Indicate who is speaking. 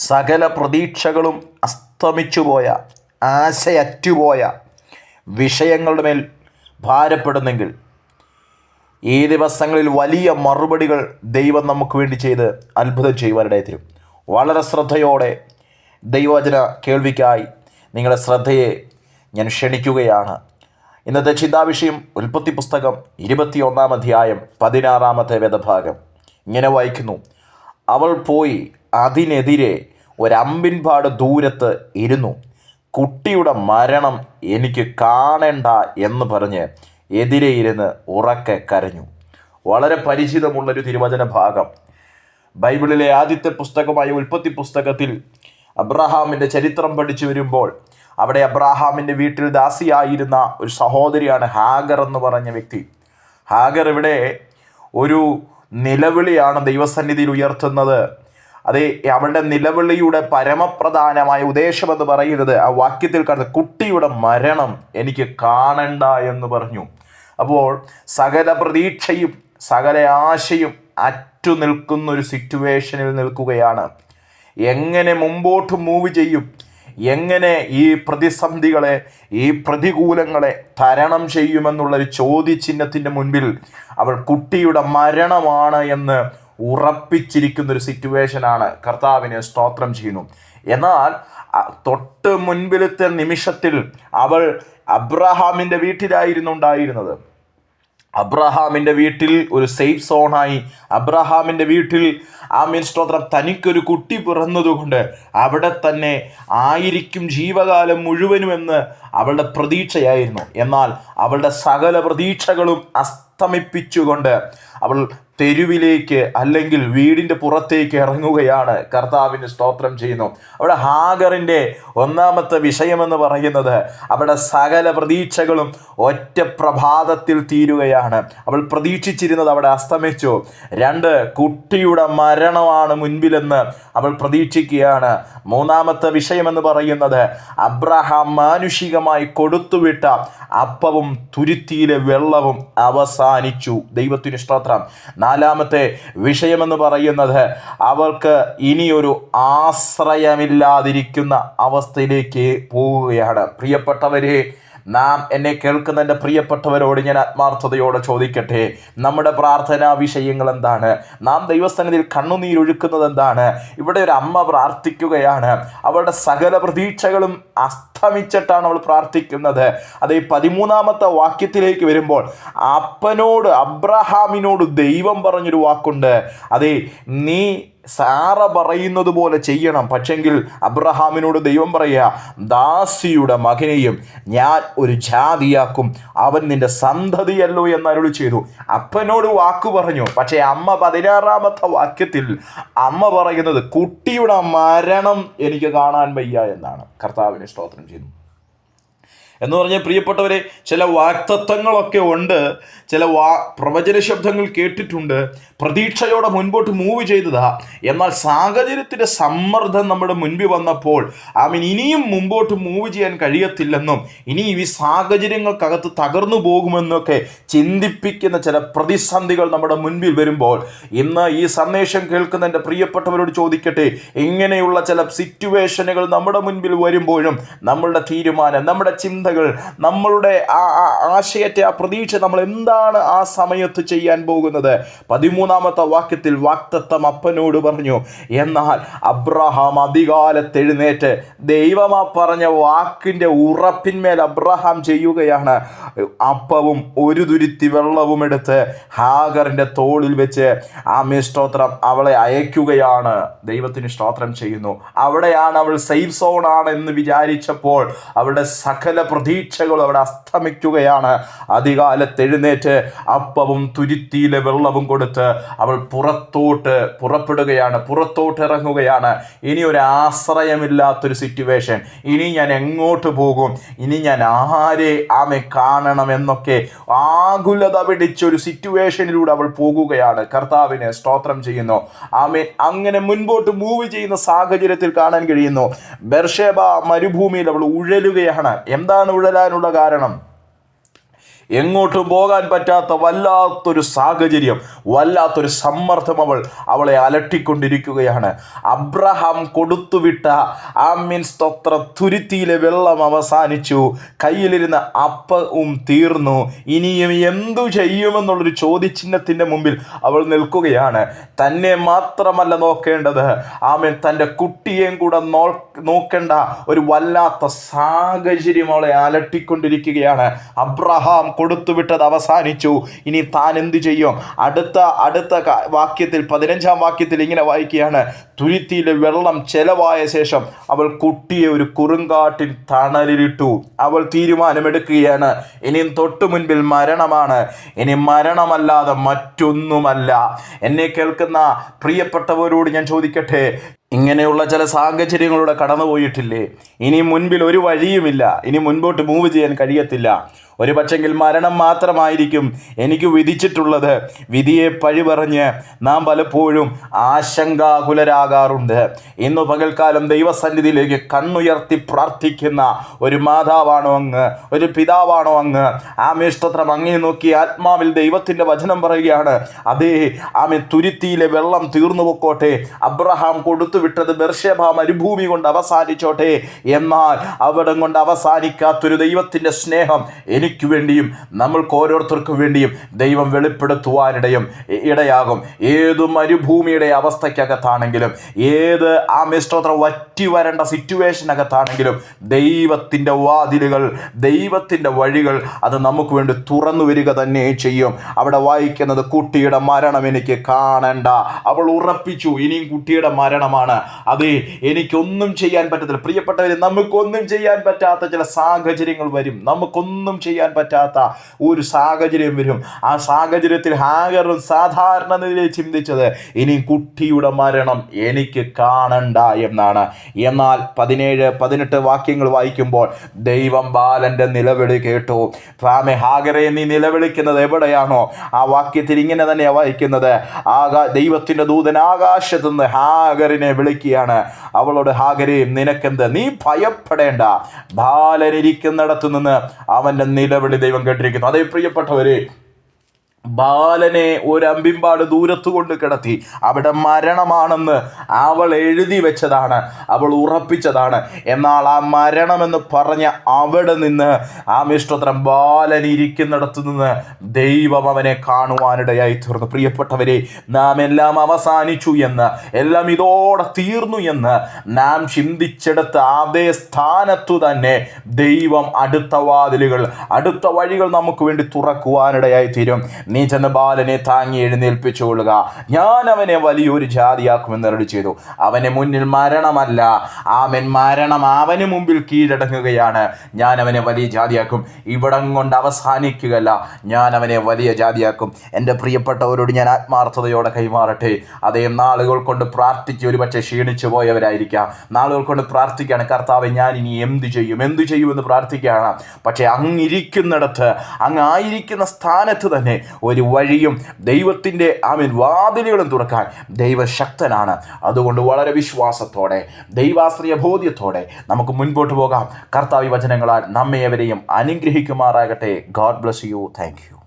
Speaker 1: സകല പ്രതീക്ഷകളും അസ്തമിച്ചുപോയ ആശയറ്റുപോയ വിഷയങ്ങളുടെ മേൽ ഭാരപ്പെടുന്നെങ്കിൽ ഈ ദിവസങ്ങളിൽ വലിയ മറുപടികൾ ദൈവം നമുക്ക് വേണ്ടി ചെയ്ത് അത്ഭുതം ചെയ്യുവാനിടയിൽ തരും വളരെ ശ്രദ്ധയോടെ ദൈവവചന കേൾവിക്കായി നിങ്ങളുടെ ശ്രദ്ധയെ ഞാൻ ക്ഷണിക്കുകയാണ്. ഇന്നത്തെ ചിന്താവിഷയം ഉൽപ്പത്തി പുസ്തകം ഇരുപത്തിയൊന്നാം അധ്യായം പതിനാറാമത്തെ വേദഭാഗം. ഇങ്ങനെ വായിക്കുന്നു. അവൾ പോയി അതിനെതിരെ ഒരമ്പിൻപാട് ദൂരത്ത് ഇരുന്നു. കുട്ടിയുടെ മരണം എനിക്ക് കാണേണ്ട എന്ന് പറഞ്ഞ് എതിരെ ഇരുന്ന് ഉറക്കെ കരഞ്ഞു. വളരെ പരിചിതമുള്ളൊരു തിരുവചന ഭാഗം. ബൈബിളിലെ ആദ്യത്തെ പുസ്തകമായ ഉൽപ്പത്തി പുസ്തകത്തിൽ അബ്രഹാമിന്റെ ചരിത്രം പഠിച്ചു വരുമ്പോൾ അവിടെ അബ്രഹാമിന്റെ വീട്ടിൽ ദാസിയായിരുന്ന ഒരു സഹോദരിയാണ് ഹാഗർ എന്ന് പറഞ്ഞ വ്യക്തി. ഹാഗർ ഇവിടെ ഒരു നിലവിളിയാണ് ദൈവസന്നിധിയിൽ ഉയർത്തുന്നത്. അതെ അവളുടെ നിലവിളിയുടെ പരമപ്രധാനമായ ഉദ്ദേശം എന്ന് പറയുന്നത് ആ വാക്യത്തിൽ കാണുന്നത് കുട്ടിയുടെ മരണം എനിക്ക് കാണണ്ട എന്ന് പറഞ്ഞു. അപ്പോൾ സകല പ്രതീക്ഷയും സകല ആശയും അറ്റു നിൽക്കുന്ന ഒരു സിറ്റുവേഷനിൽ നിൽക്കുകയാണ്. എങ്ങനെ മുമ്പോട്ട് മൂവ് ചെയ്യും? എങ്ങനെ ഈ പ്രതിസന്ധികളെ ഈ പ്രതികൂലങ്ങളെ തരണം ചെയ്യുമെന്നുള്ളൊരു ചോദ്യചിഹ്നത്തിന്റെ മുൻപിൽ അവൾ കുട്ടിയുടെ മരണമാണ് എന്ന് ഉറപ്പിച്ചിരിക്കുന്ന ഒരു സിറ്റുവേഷനാണ് കർത്താവിനെ സ്തോത്രം ചെയ്യുന്നു. എന്നാൽ തൊട്ട് മുൻപിലത്തെ നിമിഷത്തിൽ അവൾ അബ്രഹാമിന്റെ വീട്ടിലായിരുന്നു ഉണ്ടായിരുന്നത്. അബ്രഹാമിന്റെ വീട്ടിൽ ഒരു സേഫ് സോണായി. അബ്രഹാമിന്റെ വീട്ടിൽ ആ മീൻ സ്തോത്രം തനിക്കൊരു കുട്ടി പിറന്നതുകൊണ്ട് അവിടെ തന്നെ ആയിരിക്കും ജീവകാലം മുഴുവനുമെന്ന് അവളുടെ പ്രതീക്ഷയായിരുന്നു. എന്നാൽ അവളുടെ സകല പ്രതീക്ഷകളും അസ്തമിപ്പിച്ചുകൊണ്ട് അവൾ തെരുവിലേക്ക് അല്ലെങ്കിൽ വീടിന്റെ പുറത്തേക്ക് ഇറങ്ങുകയാണ്. കർത്താവിന് സ്തോത്രം ചെയ്യുന്നു. അവിടെ ഹാഗറിന്റെ ഒന്നാമത്തെ വിഷയമെന്ന് പറയുന്നത് അവിടെ സകല പ്രതീക്ഷകളും ഒറ്റ പ്രഭാതത്തിൽ തീരുകയാണ്. അവൾ പ്രതീക്ഷിച്ചിരുന്നത് അവിടെ അസ്തമിച്ചു. രണ്ട് കുട്ടിയുടെ മരണമാണ് മുൻപിലെന്ന് അവൾ പ്രതീക്ഷിക്കുകയാണ്. മൂന്നാമത്തെ വിഷയമെന്ന് പറയുന്നത് അബ്രഹാം മാനുഷികമായി കൊടുത്തുവിട്ട അപ്പവും തുരുത്തിയിലെ വെള്ളവും അവസാനിച്ചു ദൈവത്തിന് സ്തോത്രം. നാലാമത്തെ വിഷയമെന്ന് പറയുന്നത് അവർക്ക് ഇനിയൊരു ആശ്രയമില്ലാതിരിക്കുന്ന അവസ്ഥയിലേക്ക് പോവുകയാണ്. പ്രിയപ്പെട്ടവരെ നാം എന്നെ കേൾക്കുന്ന എന്റെ പ്രിയപ്പെട്ടവരോട് ഞാൻ ആത്മാർത്ഥതയോടെ ചോദിക്കട്ടെ? നമ്മുടെ പ്രാർത്ഥനാ വിഷയങ്ങൾ എന്താണ്? നാം ദൈവസ്ഥാനത്തിൽ കണ്ണുനീരൊഴുക്കുന്നത് എന്താണ്? ഇവിടെ ഒരു അമ്മ പ്രാർത്ഥിക്കുകയാണ്. അവളുടെ സകല പ്രതീക്ഷകളും അസ്തമിച്ചിട്ടാണ് അവൾ പ്രാർത്ഥിക്കുന്നത്. അത് ഈ പതിമൂന്നാമത്തെ വാക്യത്തിലേക്ക് വരുമ്പോൾ അപ്പനോട് അബ്രഹാമിനോട് ദൈവം പറഞ്ഞൊരു വാക്കുണ്ട്. അതെ നീ സാറ പറയുന്നത് പോലെ ചെയ്യണം. പക്ഷെങ്കിൽ അബ്രഹാമിനോട് ദൈവം പറയുക ദാസിയുടെ മകനെയും ഞാൻ ഒരു ജാതിയാക്കും. അവൻ നിന്റെ സന്തതിയല്ലോ എന്ന് അരുളി ചെയ്തു. അപ്പനോട് വാക്ക് പറഞ്ഞു. പക്ഷേ അമ്മ പതിനാറാമത്തെ വാക്യത്തിൽ അമ്മ പറയുന്നത് കുട്ടിയുടെ മരണം എനിക്ക് കാണാൻ വയ്യ എന്നാണ്. കർത്താവിനെ സ്തോത്രം ചെയ്യുന്നു. എന്ന് പറഞ്ഞാൽ പ്രിയപ്പെട്ടവരെ ചില വാക്തത്വങ്ങളൊക്കെ ഉണ്ട്. ചില വാ പ്രവചന ശബ്ദങ്ങൾ കേട്ടിട്ടുണ്ട്. പ്രതീക്ഷയോടെ മുൻപോട്ട് മൂവ് ചെയ്തതാ. എന്നാൽ സാഹചര്യത്തിന്റെ സമ്മർദ്ദം നമ്മുടെ മുൻപിൽ വന്നപ്പോൾ ആമീൻ ഇനിയും മുമ്പോട്ട് മൂവ് ചെയ്യാൻ കഴിയത്തില്ലെന്നും ഇനി ഈ സാഹചര്യങ്ങൾക്കകത്ത് തകർന്നു പോകുമെന്നൊക്കെ ചിന്തിപ്പിക്കുന്ന ചില പ്രതിസന്ധികൾ നമ്മുടെ മുൻപിൽ വരുമ്പോൾ ഇന്ന് ഈ സന്ദേശം കേൾക്കുന്ന എന്റെ പ്രിയപ്പെട്ടവരോട് ചോദിക്കട്ടെ ഇങ്ങനെയുള്ള ചില സിറ്റുവേഷനുകൾ നമ്മുടെ മുൻപിൽ വരുമ്പോഴും നമ്മളുടെ തീരുമാനം നമ്മുടെ ചിന്തകൾ നമ്മളുടെ ആ ആശയത്തെ ആ പ്രതീക്ഷ നമ്മൾ എന്താണ് ആ സമയത്ത് ചെയ്യാൻ പോകുന്നത്? പതിമൂന്നാമത്തെ വാക്യത്തിൽ വാക്തത്വം അപ്പനോട് പറഞ്ഞു എന്നാൽ അബ്രഹാം അധികാലത്ത് എഴുന്നേറ്റ് ദൈവം ആ പറഞ്ഞ വാക്കിന്റെ ഉറപ്പിന്മേൽ അബ്രഹാം ചെയ്യുകയാണ്. അപ്പവും ഒരു തുരുത്തി വെള്ളവും എടുത്ത് ഹാഗറിന്റെ തോളിൽ വെച്ച് ആമേ സ്തോത്രം അവളെ അയക്കുകയാണ്. ദൈവത്തിന് സ്തോത്രം ചെയ്യുന്നു. അവിടെയാണ് അവൾ സേഫ് സോൺ ആണ് എന്ന് വിചാരിച്ചപ്പോൾ അവളുടെ സകല പ്രതീക്ഷകളും അവിടെ അസ്തമിക്കുകയാണ്. അധികാലത്ത് എഴുന്നേറ്റ് അപ്പവും തുരുത്തിയിലെ വെള്ളവും കൊടുത്ത് അവൾ പുറത്തോട്ട് പുറപ്പെടുകയാണ് പുറത്തോട്ട് ഇറങ്ങുകയാണ് ഇനി ഒരു ആശ്രയമില്ലാത്തൊരു സിറ്റുവേഷൻ ഇനി ഞാൻ എങ്ങോട്ട് പോകും? ഇനി ഞാൻ ആരെ ആമെ കാണണം എന്നൊക്കെ ആകുലത പിടിച്ചൊരു സിറ്റുവേഷനിലൂടെ അവൾ പോകുകയാണ്. കർത്താവിനെ സ്തോത്രം ചെയ്യുന്നു. ആമേൻ. അങ്ങനെ മുൻപോട്ട് മൂവ് ചെയ്യുന്ന സാഹചര്യത്തിൽ കാണാൻ കഴിയുന്നു. ബെർഷേബ മരുഭൂമിയിൽ അവൾ ഉഴലുകയാണ്. എന്താണ് ഉഴലാനുള്ള കാരണം? എങ്ങോട്ടും പോകാൻ പറ്റാത്ത വല്ലാത്തൊരു സാഹചര്യം വല്ലാത്തൊരു സമ്മർദ്ദം അവൾ അവളെ അലട്ടിക്കൊണ്ടിരിക്കുകയാണ്. അബ്രഹാം കൊടുത്തുവിട്ട ആ മീൻസ് തൊത്ര തുരുത്തിയിലെ വെള്ളം അവസാനിച്ചു. കയ്യിലിരുന്ന അപ്പവും തീർന്നു. ഇനിയും എന്തു ചെയ്യുമെന്നുള്ളൊരു ചോദ്യചിഹ്നത്തിന്റെ മുമ്പിൽ അവൾ നിൽക്കുകയാണ്. തന്നെ മാത്രമല്ല നോക്കേണ്ടത്. ആമീൻ തന്റെ കുട്ടിയെയും കൂടെ നോക്കേണ്ട ഒരു വല്ലാത്ത സാഹചര്യം അവളെ അലട്ടിക്കൊണ്ടിരിക്കുകയാണ്. അബ്രഹാം കൊടുത്തുവിട്ടത് അവസാനിച്ചു. ഇനി താൻ എന്ത് ചെയ്യും? അടുത്ത അടുത്ത വാക്യത്തിൽ പതിനഞ്ചാം വാക്യത്തിൽ ഇങ്ങനെ വായിക്കുകയാണ്. തുരുത്തിയിലെ വെള്ളം ചെലവായ ശേഷം അവൾ കുട്ടിയെ ഒരു കുറുങ്കാട്ടിൽ തണലിലിട്ടു. അവൾ തീരുമാനമെടുക്കുകയാണ്. ഇനിയും തൊട്ടു മുൻപിൽ മരണമാണ്. ഇനി മരണമല്ലാതെ മറ്റൊന്നുമല്ല. എന്നെ കേൾക്കുന്ന പ്രിയപ്പെട്ടവരോട് ഞാൻ ചോദിക്കട്ടെ? ഇങ്ങനെയുള്ള ചില സാഹചര്യങ്ങളിലൂടെ കടന്നുപോയിട്ടില്ലേ? ഇനി മുൻപിൽ ഒരു വഴിയുമില്ല. ഇനി മുൻപോട്ട് മൂവ് ചെയ്യാൻ കഴിയത്തില്ല. ഒരു പക്ഷെങ്കിൽ മരണം മാത്രമായിരിക്കും എനിക്ക് വിധിച്ചിട്ടുള്ളത്. വിധിയെ പഴിപറഞ്ഞ് നാം പലപ്പോഴും ആശങ്കാകുലരാകാറുണ്ട്. ഇന്ന് പകൽക്കാലം ദൈവസന്നിധിയിലേക്ക് കണ്ണുയർത്തി പ്രാർത്ഥിക്കുന്ന ഒരു മാതാവാണോ അങ്ങ്? ഒരു പിതാവാണോ അങ്ങ്? ആമേഷ്ടത്രം അങ്ങേ നോക്കി ആത്മാവിൽ ദൈവത്തിന്റെ വചനം പറയുകയാണ്. അതേ ആമേ തുരുത്തിയിലെ വെള്ളം തീർന്നു പൊക്കോട്ടെ. അബ്രഹാം കൊടുത്തുവിട്ടത് ബർഷഭ മരുഭൂമി കൊണ്ട് അവസാനിച്ചോട്ടെ. എന്നാൽ അവിടം കൊണ്ട് അവസാനിക്കാത്തൊരു ദൈവത്തിന്റെ സ്നേഹം എനിക്ക് വേണ്ടിയും നമ്മൾക്ക് ഓരോരുത്തർക്കും വേണ്ടിയും ദൈവം വെളിപ്പെടുത്തുവാനിടയും ഇടയാകും. ഏത് മരുഭൂമിയുടെ അവസ്ഥയ്ക്കകത്താണെങ്കിലും ഏത് ആ മിസ്റ്റോത്ര വറ്റി വരേണ്ട സിറ്റുവേഷനകത്താണെങ്കിലും ദൈവത്തിന്റെ വാതിലുകൾ ദൈവത്തിന്റെ വഴികൾ അത് നമുക്ക് വേണ്ടി തുറന്നു വരിക തന്നെ ചെയ്യും. അവിടെ വായിക്കുന്നത് കുട്ടിയുടെ മരണം എനിക്ക് കാണണ്ട. അവൾ ഉറപ്പിച്ചു ഇനിയും കുട്ടിയുടെ മരണമാണ്. അതെ എനിക്കൊന്നും ചെയ്യാൻ പറ്റത്തില്ല. പ്രിയപ്പെട്ടവരെ നമുക്കൊന്നും ചെയ്യാൻ പറ്റാത്ത ചില സാഹചര്യങ്ങൾ വരും. നമുക്കൊന്നും പറ്റാത്ത ഒരു സാഹചര്യം വരും. ആ സാഹചര്യത്തിൽ ഹാഗറും സാധാരണ നിലയിൽ ചിന്തിച്ചത് ഇനി കുട്ടിയുടെ മരണം എനിക്ക് കാണണ്ട എന്നാണ്. എന്നാൽ പതിനേഴ് പതിനെട്ട് വാക്യങ്ങൾ വായിക്കുമ്പോൾ ദൈവം ബാലന്റെ നിലവിളി കേട്ടു. ഫാമെ ഹാഗറെ നീ നിലവിളിക്കുന്നത് എവിടെയാണോ? ആ വാക്യത്തിൽ ഇങ്ങനെ തന്നെയാണ് വായിക്കുന്നത്. ആകാ ദൈവത്തിന്റെ ദൂതൻ ആകാശത്തു നിന്ന് ഹാഗറിനെ വിളിക്കുകയാണ്. അവളോട് ഹാഗരെ നിനക്കെന്ത്? നീ ഭയപ്പെടേണ്ട. ബാലനിരിക്കുന്നിടത്തു നിന്ന് അവന്റെ നിലവിളി ദൈവം കേട്ടിരിക്കുന്നു. അതേ പ്രിയപ്പെട്ടവരെ ബാലനെ ഒരമ്പിമ്പാട് ദൂരത്തു കൊണ്ട് കിടത്തി. അവിടെ മരണമാണെന്ന് അവൾ എഴുതി വെച്ചതാണ്. അവൾ ഉറപ്പിച്ചതാണ്. എന്നാൽ ആ മരണമെന്ന് പറഞ്ഞ അവിടെ നിന്ന് ആ മിഷ്ടോത്രം ബാലൻ ഇരിക്കുന്നിടത്ത് നിന്ന് ദൈവം അവനെ കാണുവാനിടയായി തീർന്നു. പ്രിയപ്പെട്ടവരെ നാം എല്ലാം അവസാനിച്ചു എന്ന് എല്ലാം ഇതോടെ തീർന്നു എന്ന് നാം ചിന്തിച്ചെടുത്ത അതേ സ്ഥാനത്തു തന്നെ ദൈവം അടുത്ത വാതിലുകൾ അടുത്ത വഴികൾ നമുക്ക് വേണ്ടി തുറക്കുവാനിടയായി തീരും. നീ ചെന്ന് ബാലനെ താങ്ങി എഴുന്നേൽപ്പിച്ചു കൊള്ളുക. ഞാൻ അവനെ വലിയൊരു ജാതിയാക്കുമെന്ന് അറിയി ചെയ്തു. അവനെ മുന്നിൽ മരണമല്ല. ആമൻ മരണം അവന് മുമ്പിൽ കീഴടങ്ങുകയാണ്. ഞാൻ അവനെ വലിയ ജാതിയാക്കും. ഇവിടം കൊണ്ട് അവസാനിക്കുകയല്ല. ഞാൻ അവനെ വലിയ ജാതിയാക്കും. എന്റെ പ്രിയപ്പെട്ടവരോട് ഞാൻ ആത്മാർത്ഥതയോടെ കൈമാറട്ടെ. അതേ നാളുകൾ കൊണ്ട് പ്രാർത്ഥിച്ച് ഒരുപക്ഷെ ക്ഷീണിച്ചു പോയവരായിരിക്കാം. നാളുകൾ കൊണ്ട് പ്രാർത്ഥിക്കുകയാണ് കർത്താവ് ഞാൻ ഇനി എന്തു ചെയ്യും? എന്തു ചെയ്യുമെന്ന് പ്രാർത്ഥിക്കുകയാണ്. പക്ഷേ അങ്ങിരിക്കുന്നിടത്ത് അങ്ങായിരിക്കുന്ന സ്ഥാനത്ത് തന്നെ ഒരു വഴിയും ദൈവത്തിന്റെ ആമീൻ വാതിലുകളും തുറക്കാൻ ദൈവശക്തനാണ്. അതുകൊണ്ട് വളരെ വിശ്വാസത്തോടെ ദൈവാശ്രയ ബോധ്യത്തോടെ നമുക്ക് മുൻപോട്ട് പോകാം. കർത്താവി വചനങ്ങളാൽ നമ്മെ എവരെയും അനുഗ്രഹിക്കുമാറാകട്ടെ. God bless you thank you